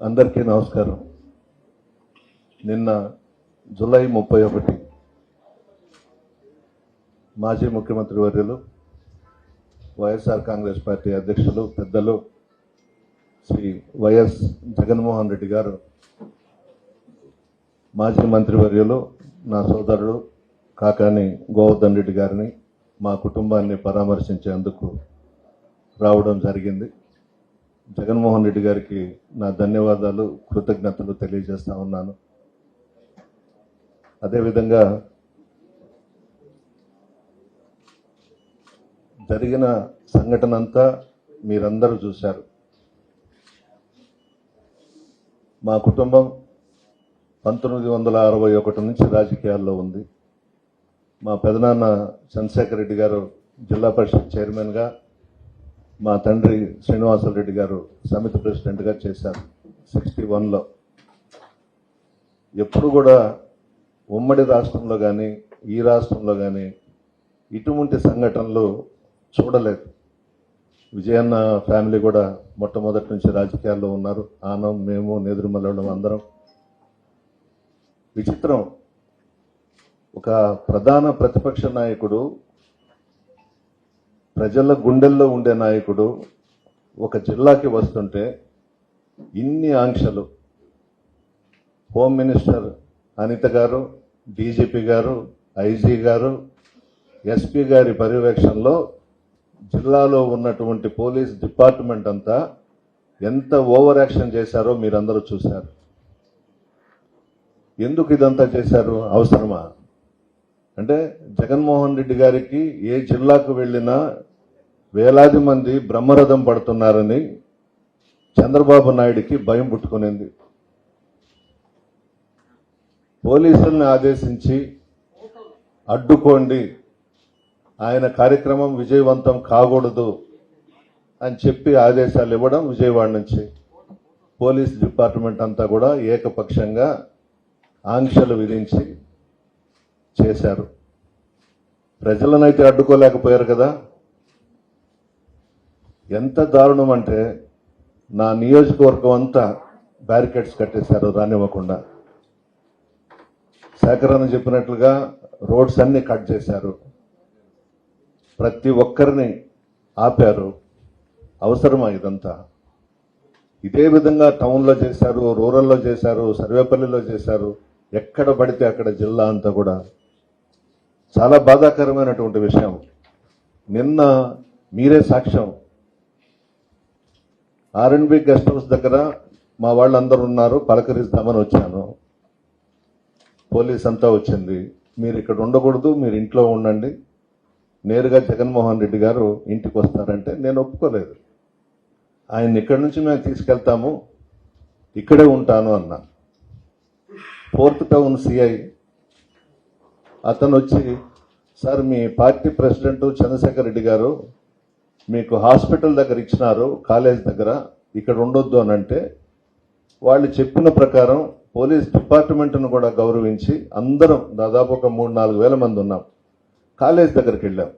అందరికీ నమస్కారం. నిన్న జూలై ముప్పై ఒకటి మాజీ ముఖ్యమంత్రి వర్యులు వైఎస్ఆర్ కాంగ్రెస్ పార్టీ అధ్యక్షులు పెద్దలు శ్రీ వైఎస్ జగన్మోహన్ రెడ్డి గారు మాజీ మంత్రివర్యులు నా సోదరుడు కాకాని గోవర్ధన్ రెడ్డి గారిని మా కుటుంబాన్ని పరామర్శించేందుకు రావడం జరిగింది. జగన్మోహన్ రెడ్డి గారికి నా ధన్యవాదాలు కృతజ్ఞతలు తెలియజేస్తా ఉన్నాను. అదేవిధంగా జరిగిన సంఘటన అంతా మీరందరూ చూశారు. మా కుటుంబం పంతొమ్మిది వందల అరవై ఒకటి నుంచి రాజకీయాల్లో ఉంది. మా పెదనాన్న చంద్రశేఖర్ రెడ్డి గారు జిల్లా పరిషత్ చైర్మన్గా మా తండ్రి శ్రీనివాసరెడ్డి గారు సమితి ప్రెసిడెంట్గా చేశారు సిక్స్టీ వన్లో ఎప్పుడు కూడా ఉమ్మడి రాష్ట్రంలో కానీ ఈ రాష్ట్రంలో కానీ ఇటువంటి సంఘటనలు చూడలేదు. విజయన్న ఫ్యామిలీ కూడా మొట్టమొదటి నుంచి రాజకీయాల్లో ఉన్నారు. ఆనం మేము నెదురుమల్లడం అందరం. విచిత్రం. ఒక ప్రధాన ప్రతిపక్ష నాయకుడు ప్రజల గుండెల్లో ఉండే నాయకుడు ఒక జిల్లాకి వస్తుంటే ఇన్ని ఆంక్షలు. హోమ్ మినిస్టర్ అనిత గారు డీజీపీ గారు ఐజీ గారు ఎస్పీ గారి పర్యవేక్షణలో జిల్లాలో ఉన్నటువంటి పోలీస్ డిపార్ట్మెంట్ అంతా ఎంత ఓవర్ యాక్షన్ చేశారో మీరందరూ చూశారు. ఎందుకు ఇదంతా చేశారు? అవసరమా? అంటే జగన్మోహన్ రెడ్డి గారికి ఏ జిల్లాకు వెళ్ళినా వేలాది మంది బ్రహ్మరథం పడుతున్నారని చంద్రబాబు నాయుడికి భయం పుట్టుకునింది. పోలీసుల్ని ఆదేశించి అడ్డుకోండి ఆయన కార్యక్రమం విజయవంతం కాకూడదు అని చెప్పి ఆదేశాలు ఇవ్వడం విజయవాడ నుంచి. పోలీస్ డిపార్ట్మెంట్ అంతా కూడా ఏకపక్షంగా ఆంక్షలు విధించి చేశారు. ప్రజలనైతే అడ్డుకోలేకపోయారు కదా. ఎంత దారుణం అంటే నా నియోజకవర్గం అంతా బ్యారికేడ్స్ కట్టేశారు రానివ్వకుండా. సేకరణ చెప్పినట్లుగా రోడ్స్ అన్ని కట్ చేశారు. ప్రతి ఒక్కరిని ఆపారు. అవసరమా ఇదంతా? ఇదే విధంగా టౌన్లో చేశారు రూరల్లో చేశారు సర్వేపల్లిలో చేశారు. ఎక్కడ పడితే అక్కడ జిల్లా అంతా కూడా. చాలా బాధాకరమైనటువంటి విషయం. నిన్న మీరే సాక్ష్యం. ఆర్ఎన్బి గెస్ట్ హౌస్ దగ్గర మా వాళ్ళందరూ ఉన్నారు పలకరిస్తామని వచ్చాను. పోలీస్ అంతా వచ్చింది. మీరు ఇక్కడ ఉండకూడదు మీరు ఇంట్లో ఉండండి. నేరుగా జగన్మోహన్ రెడ్డి గారు ఇంటికి వస్తారంటే నేను ఒప్పుకోలేదు. ఆయన ఇక్కడి నుంచి మేము తీసుకెళ్తాము ఇక్కడే ఉంటాను అన్నా. ఫోర్త్ టౌన్ సిఐ అతను వచ్చి సార్ మీ పార్టీ ప్రెసిడెంట్ చంద్రశేఖర్ రెడ్డి గారు మీకు హాస్పిటల్ దగ్గర ఇచ్చినారు కాలేజ్ దగ్గర ఇక్కడ ఉండొద్దు అని అంటే వాళ్ళు చెప్పిన ప్రకారం పోలీస్ డిపార్ట్మెంట్ను కూడా గౌరవించి అందరం దాదాపు ఒక మూడు నాలుగు వేల మంది ఉన్నాం. కాలేజ్ దగ్గరికి వెళ్ళాం.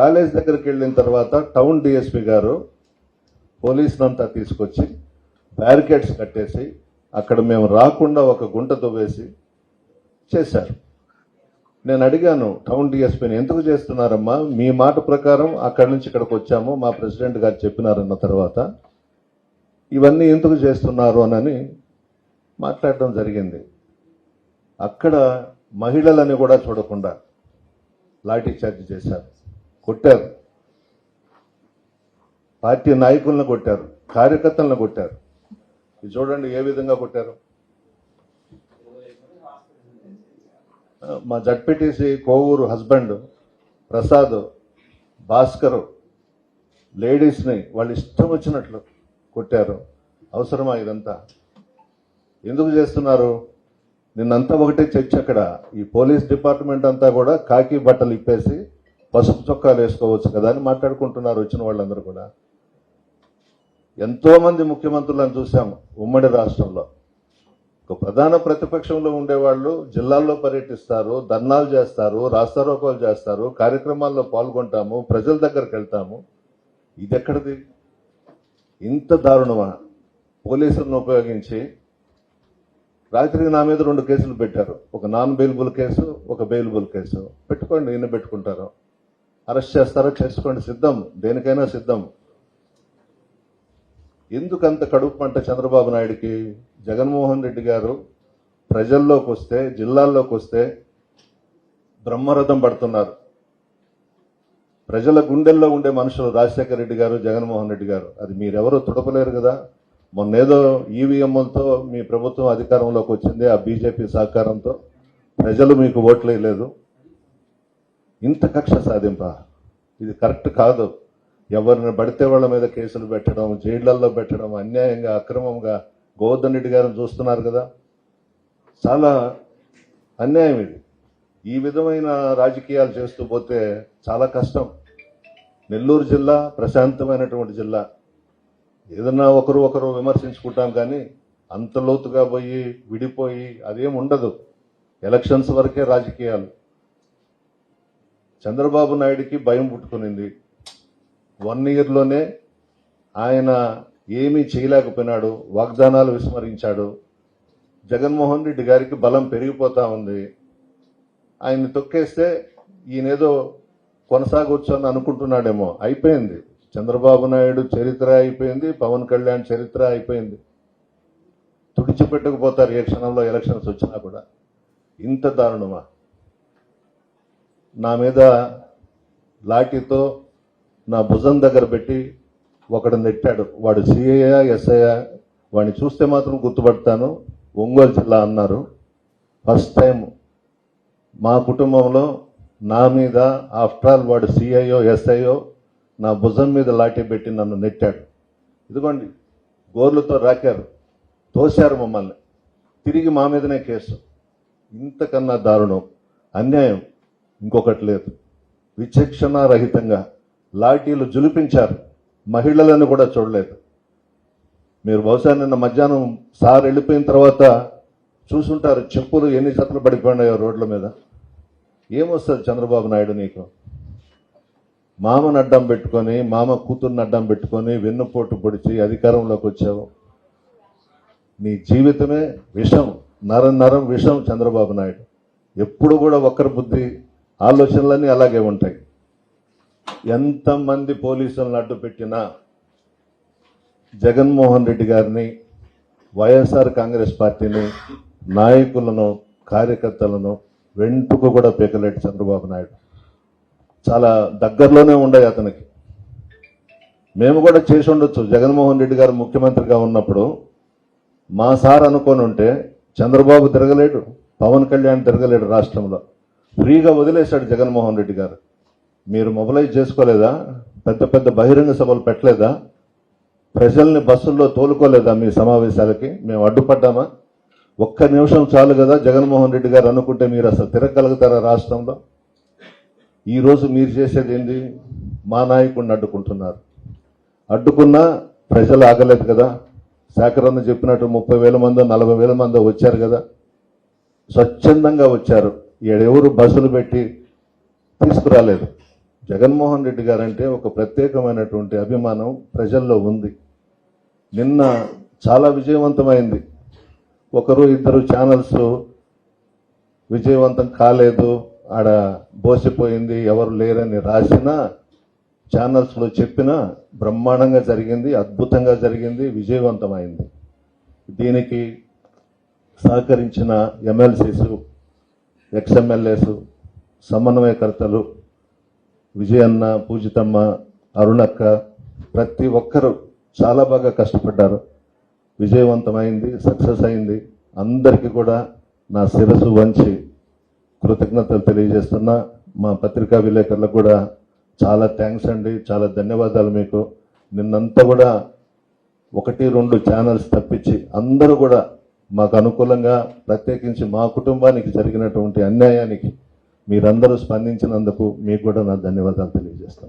కాలేజ్ దగ్గరికి వెళ్ళిన తర్వాత టౌన్ డిఎస్పి గారు పోలీసునంతా తీసుకొచ్చి బ్యారికేడ్స్ కట్టేసి అక్కడ మేము రాకుండా ఒక గుంట తవ్వేసి చేశారు. నేను అడిగాను టౌన్ డిఎస్పీని ఎందుకు చేస్తున్నారమ్మా? మీ మాట ప్రకారం అక్కడి నుంచి ఇక్కడికి వచ్చాము మా ప్రెసిడెంట్ గారు చెప్పినారన్న తర్వాత ఇవన్నీ ఎందుకు చేస్తున్నారు అని మాట్లాడడం జరిగింది. అక్కడ మహిళలని కూడా చూడకుండా లాఠీ చార్జ్ చేశారు కొట్టారు. పార్టీ నాయకులను కొట్టారు కార్యకర్తలను కొట్టారు. ఇది చూడండి ఏ విధంగా కొట్టారు. మా జడ్పీటీసీ కోవూరు హస్బెండ్ ప్రసాద్ భాస్కర్ లేడీస్ని వాళ్ళు ఇష్టం వచ్చినట్లు కొట్టారు. అవసరమా ఇదంతా? ఎందుకు చేస్తున్నారు? నిన్నంతా ఒకటే చర్చ అక్కడ. ఈ పోలీస్ డిపార్ట్మెంట్ అంతా కూడా కాకి బట్టలు ఇప్పేసి పసుపు చొక్కాలు వేసుకోవచ్చు కదా అని మాట్లాడుకుంటున్నారు వచ్చిన వాళ్ళందరూ కూడా. ఎంతోమంది ముఖ్యమంత్రులను చూసాము ఉమ్మడి రాష్ట్రంలో. ఒక ప్రధాన ప్రతిపక్షంలో ఉండేవాళ్ళు జిల్లాల్లో పర్యటిస్తారు ధర్నాలు చేస్తారు రాస్తారోకాలు చేస్తారు కార్యక్రమాల్లో పాల్గొంటాము ప్రజల దగ్గరికి వెళ్తాము. ఇది ఎక్కడిది ఇంత దారుణమా? పోలీసులను ఉపయోగించి రాత్రికి నా మీద రెండు కేసులు పెట్టారు. ఒక నాన్ బెయిల్బుల్ కేసు ఒక బెయిల్బుల్ కేసు. పెట్టుకోండి ఈయన పెట్టుకుంటారు. అరెస్ట్ చేస్తారో? చేసుకోండి. సిద్ధం. దేనికైనా సిద్ధం. ఎందుకంత కడుపు పంట చంద్రబాబు నాయుడికి? జగన్మోహన్ రెడ్డి గారు ప్రజల్లోకి వస్తే జిల్లాల్లోకి వస్తే బ్రహ్మరథం పడుతున్నారు. ప్రజల గుండెల్లో ఉండే మనుషులు రాజశేఖర రెడ్డి గారు జగన్మోహన్ రెడ్డి గారు. అది మీరెవరూ తుడపలేరు కదా. మొన్నేదో ఈవీఎంలతో మీ ప్రభుత్వం అధికారంలోకి వచ్చింది ఆ బీజేపీ సహకారంతో. ప్రజలు మీకు ఓట్లు వేయలేదు ఇంత కక్ష సాధింప. ఇది కరెక్ట్ కాదు. ఎవరిని పడితే వాళ్ళ మీద కేసులు పెట్టడం జైళ్ళల్లో పెట్టడం అన్యాయంగా అక్రమంగా గోవర్ధన్ రెడ్డి గారిని చూస్తున్నారు కదా. చాలా అన్యాయం ఇది. ఈ విధమైన రాజకీయాలు చేస్తూ పోతే చాలా కష్టం. నెల్లూరు జిల్లా ప్రశాంతమైనటువంటి జిల్లా. ఏదన్నా ఒకరు ఒకరు విమర్శించుకుంటాం కానీ అంత లోతుగా పోయి విడిపోయి అదేం ఉండదు. ఎలక్షన్స్ వరకే రాజకీయాలు. చంద్రబాబు నాయుడికి భయం పుట్టుకునింది. వన్ ఇయర్లోనే ఆయన ఏమీ చేయలేకపోయినాడు వాగ్దానాలు విస్మరించాడు. జగన్మోహన్ రెడ్డి గారికి బలం పెరిగిపోతా ఉంది. ఆయన్ని తొక్కేస్తే ఈయనేదో కొనసాగొచ్చు అని అనుకుంటున్నాడేమో. అయిపోయింది. చంద్రబాబు నాయుడు చరిత్ర అయిపోయింది పవన్ కళ్యాణ్ చరిత్ర అయిపోయింది. తుడిచిపెట్టకపోతారు ఏ క్షణంలో ఎలక్షన్స్ వచ్చినా కూడా. ఇంత దారుణమా? నా మీద లాఠీతో నా భుజం దగ్గర పెట్టి ఒకడు నెట్టాడు. వాడు సిఐయా ఎస్ఐయా వాడిని చూస్తే మాత్రం గుర్తుపడతాను. ఒంగోలు జిల్లా అన్నారు. ఫస్ట్ టైం మా కుటుంబంలో నా మీద ఆఫ్టర్ ఆల్ వాడు సిఐఓ ఎస్ఐఓ నా భుజం మీద లాఠీ పెట్టి నన్ను నెట్టాడు. ఇదిగోండి గోర్లతో రాకారు. తోశారు మమ్మల్ని. తిరిగి మా మీదనే కేసు. ఇంతకన్నా దారుణం. అన్యాయం. ఇంకొకటి లేదు. విచక్షణారహితంగా. లాఠీలు జులిపించారు. మహిళలను కూడా చూడలేదు. మీరు బహుశా నిన్న మధ్యాహ్నం సార్ వెళ్ళిపోయిన తర్వాత చూసుంటారు చెప్పులు ఎన్ని జతలు పడిపోయినాయో రోడ్ల మీద. ఏమొస్తుంది చంద్రబాబు నాయుడు నీకు? మామను అడ్డం పెట్టుకొని మామ కూతుర్ని అడ్డం పెట్టుకొని వెన్నుపోటు పొడిచి అధికారంలోకి వచ్చావు. నీ జీవితమే విషం నరం నరం విషం చంద్రబాబు నాయుడు. ఎప్పుడు కూడా ఒక్కరి బుద్ధి ఆలోచనలన్నీ అలాగే ఉంటాయి. ఎంతమంది పోలీసులను అడ్డు పెట్టినా జగన్మోహన్ రెడ్డి గారిని వైఎస్ఆర్ కాంగ్రెస్ పార్టీని నాయకులను కార్యకర్తలను వెంటుకు కూడా పీకలేడు చంద్రబాబు నాయుడు. చాలా దగ్గరలోనే ఉండే అతనికి. మేము కూడా చేసి ఉండొచ్చు. జగన్మోహన్ రెడ్డి గారు ముఖ్యమంత్రిగా ఉన్నప్పుడు మా సార్ అనుకొని ఉంటే చంద్రబాబు తిరగలేడు పవన్ కళ్యాణ్ తిరగలేడు రాష్ట్రంలో. ఫ్రీగా వదిలేశాడు జగన్మోహన్ రెడ్డి గారు. మీరు మొబలైజ్ చేసుకోలేదా? పెద్ద పెద్ద బహిరంగ సభలు పెట్టలేదా? ప్రజల్ని బస్సుల్లో తోలుకోలేదా మీ సమావేశాలకి? మేము అడ్డుపడ్డామా? ఒక్క నిమిషం చాలు కదా జగన్మోహన్ రెడ్డి గారు అనుకుంటే మీరు అసలు తిరగలుగుతారా రాష్ట్రంలో? ఈరోజు మీరు చేసేది ఏంటి మా నాయకుడిని అడ్డుకుంటున్నారు. అడ్డుకున్నా ప్రజలు ఆగలేదు కదా. శాఖరన్న చెప్పినట్టు ముప్పై వేల మందో నలభై వేల మందో వచ్చారు కదా. స్వచ్ఛందంగా వచ్చారు. ఎవరు బస్సులు పెట్టి తీసుకురాలేదు. జగన్మోహన్ రెడ్డి గారంటే ఒక ప్రత్యేకమైనటువంటి అభిమానం ప్రజల్లో ఉంది. నిన్న చాలా విజయవంతమైంది. ఒకరు ఇద్దరు ఛానల్స్ విజయవంతం కాలేదు. ఆడ బోసిపోయింది ఎవరు లేరని రాసిన ఛానల్స్లో చెప్పినా బ్రహ్మాండంగా జరిగింది అద్భుతంగా జరిగింది విజయవంతమైంది. దీనికి సహకరించిన ఎమ్మెల్సీసు ఎక్స్ఎమ్మెల్యేసు సమన్వయకర్తలు విజయన్న పూజితమ్మ అరుణక్క ప్రతి ఒక్కరూ చాలా బాగా కష్టపడ్డారు. విజయవంతమైంది సక్సెస్ అయింది. అందరికీ కూడా నా శిరసు వంచి కృతజ్ఞతలు తెలియజేస్తున్నా. మా పత్రికా విలేకరులకు కూడా చాలా థ్యాంక్స్ అండి. చాలా ధన్యవాదాలు మీకు. నిన్నంతా కూడా ఒకటి రెండు ఛానల్స్ తప్పించి అందరూ కూడా మాకు అనుకూలంగా ప్రత్యేకించి మా కుటుంబానికి జరిగినటువంటి అన్యాయానికి మీరందరూ స్పందించినందుకు మీకు కూడా నా ధన్యవాదాలు తెలియజేస్తాను